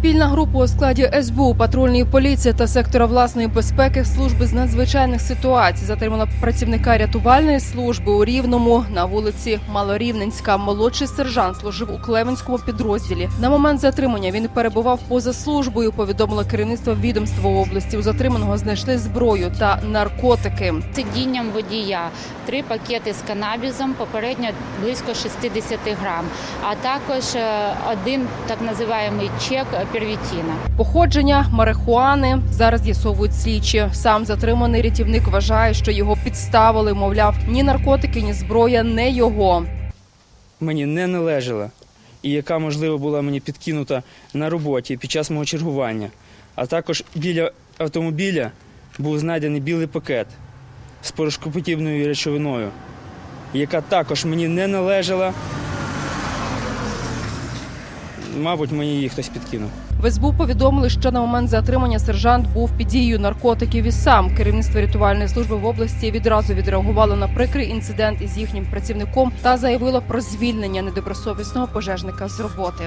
Спільна група у складі СБУ, патрульної поліції та сектора власної безпеки служби з надзвичайних ситуацій затримала працівника рятувальної служби у Рівному на вулиці Малорівненська. Молодший сержант служив у Клеменському підрозділі. На момент затримання він перебував поза службою. Повідомило керівництво відомства області. У затриманого знайшли зброю та наркотики. Сидінням водія три пакети з канабізом, попередньо близько 60 грам, а також е, один так називаємий чек первітіна. Походження марихуани зараз з'ясовують слідчі. Сам затриманий рятівник вважає, що його підставили. Мовляв, ні наркотики, ні зброя не його. мені не належала і яка, можливо, була мені підкинута на роботі під час мого чергування. А також біля автомобіля був знайдений білий пакет з порошкоподібною речовиною, яка також мені не належала. Мабуть, мені її хтось підкинув. В СБУ повідомили, що на момент затримання сержант був під дією наркотиків і сам. Керівництво рятувальної служби в області відразу відреагувало на прикрий інцидент із їхнім працівником та заявило про звільнення недобросовісного пожежника з роботи.